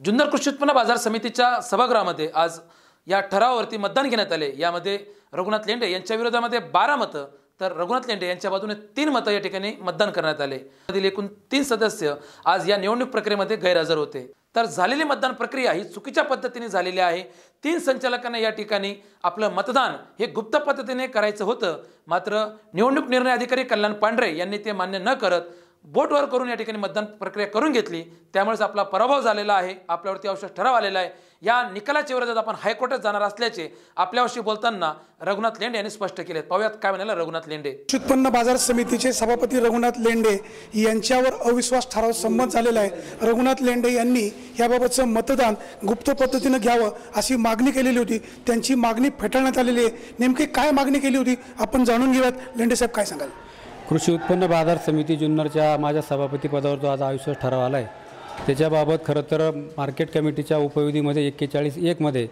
जुन्नर कृषी उत्पन्न बाजार समितीच्या सभागृहामध्ये आज या ठरावावरती मतदान घेण्यात आले. यामध्ये रघुनाथ लेंडे यांच्या विरोधामध्ये बारा मतं तर रघुनाथ लेंडे यांच्या बाजूने तीन मतं या ठिकाणी मतदान करण्यात आले. मधील एकूण तीन सदस्य आज या निवडणूक प्रक्रियेमध्ये गैरहजर होते. तर झालेली मतदान प्रक्रिया ही चुकीच्या पद्धतीने झालेली आहे. तीन संचालकांना या ठिकाणी आपलं मतदान हे गुप्त पद्धतीने करायचं होतं. मात्र निवडणूक निर्णय अधिकारी कल्याण पांढरे यांनी ते मान्य न करत बोटवर करून या ठिकाणी मतदान प्रक्रिया करून घेतली. त्यामुळेच आपला पराभव झालेला आहे. आपल्यावरती आवश्यक ठराव आलेला आहे. या निकालाच्या विरोधात आपण हायकोर्टात जाणार असल्याचे आपल्याविषयी बोलताना रघुनाथ लेंडे यांनी स्पष्ट केले. पाहूयात काय म्हणाला रघुनाथ लेंडे. उत्पन्न बाजार समितीचे सभापती रघुनाथ लेंडे यांच्यावर अविश्वास ठराव संमत झालेला आहे. रघुनाथ लेंडे यांनी याबाबतचं मतदान गुप्त पद्धतीनं घ्यावं अशी मागणी केलेली होती. त्यांची मागणी फेटाळण्यात आलेली आहे. नेमकी काय मागणी केली होती? आपण जाणून घेऊयात. लेंडे साहेब काय सांगाल? कृषी उत्पन्न बाजार समिती जुन्नरच्या माझ्या सभापतीपदावर जो आज आयुष्य ठराव आला आहे त्याच्याबाबत खरं तर मार्केट कमिटीच्या उपविधीमध्ये एक्केचाळीस एकमध्ये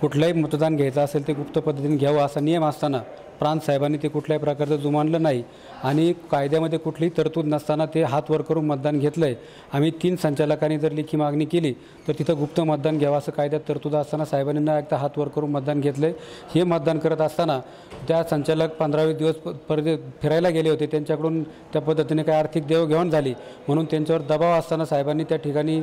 कुठलंही मतदान घ्यायचं असेल ते गुप्त पद्धतीने घ्यावं असा नियम असताना प्रांत साहेबांनी ते कुठल्याही प्रकारचं जुमानलं नाही आणि कायद्यामध्ये कुठलीही तरतूद नसताना ते हात वर करून मतदान घेतलं आहे आम्ही तीन संचालकांनी जर लेखी मागणी केली तर तिथं गुप्त मतदान घ्यावं असं कायद्यात तरतूद असताना साहेबांनी न एकदा हात वर करून मतदान घेतलं आहे हे मतदान करत असताना त्या संचालक पंधरावीस दिवस प- फिरायला गेले होते. त्यांच्याकडून त्या पद्धतीने काही आर्थिक देवघेवाण झाली. म्हणून त्यांच्यावर दबाव असताना साहेबांनी त्या ठिकाणी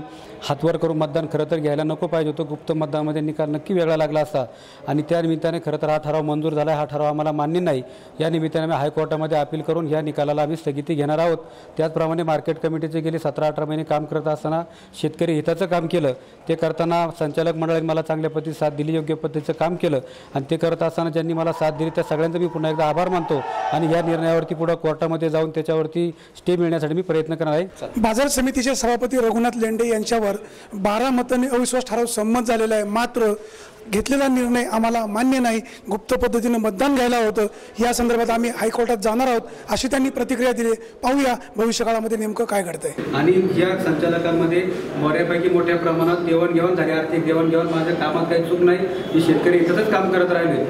हातवर करून मतदान खरं तर घ्यायला नको पाहिजे होतं. गुप्त मतदानामध्ये निकाल नक्की वेगळा लागला असता. आणि त्या निमित्ताने खरं तर हा ठराव मंजूर झाला आहे हा ठराव आम्हाला मान्य नाही. या निमित्ताने आम्ही हायकोर्टामध्ये अपील करून या निकालाला आम्ही स्थगिती घेणार आहोत. त्याचप्रमाणे मार्केट कमिटीचे गेले सतरा अठरा महिने काम करत असताना शेतकरी हिताचं काम केलं. ते करताना संचालक मंडळाने मला चांगल्या पद्धतीने साथ दिली योग्य पद्धतीचं काम केलं. आणि ते करत असताना ज्यांनी मला साथ दिली त्या सगळ्यांचा मी पुन्हा एकदा आभार मानतो. आणि या निर्णयावरती पुढं कोर्टामध्ये जाऊन त्याच्यावरती स्टे मिळण्यासाठी मी प्रयत्न करणार आहे. बाजार समितीचे सभापती रघुनाथ लेंडे यांच्यावर बारा मतांनी अविश्वास ठराव संमत झालेला आहे. मात्र घेतलेला निर्णय आम्हाला मान्य नाही. गुप्त पद्धतीनं मतदान घ्यायला होतं. या संदर्भात आम्ही हायकोर्टात जाणार आहोत अशी त्यांनी प्रतिक्रिया दिली. पाहूया भविष्यकाळामध्ये नेमकं काय घडतंय. आणि या संचालकांमध्ये बऱ्यापैकी मोठ्या प्रमाणात देवाणघेवाण झाली. आर्थिक देवाणघेवाण माझ्या कामात काही चूक नाही. मी शेतकरी इथंच काम करत राहिले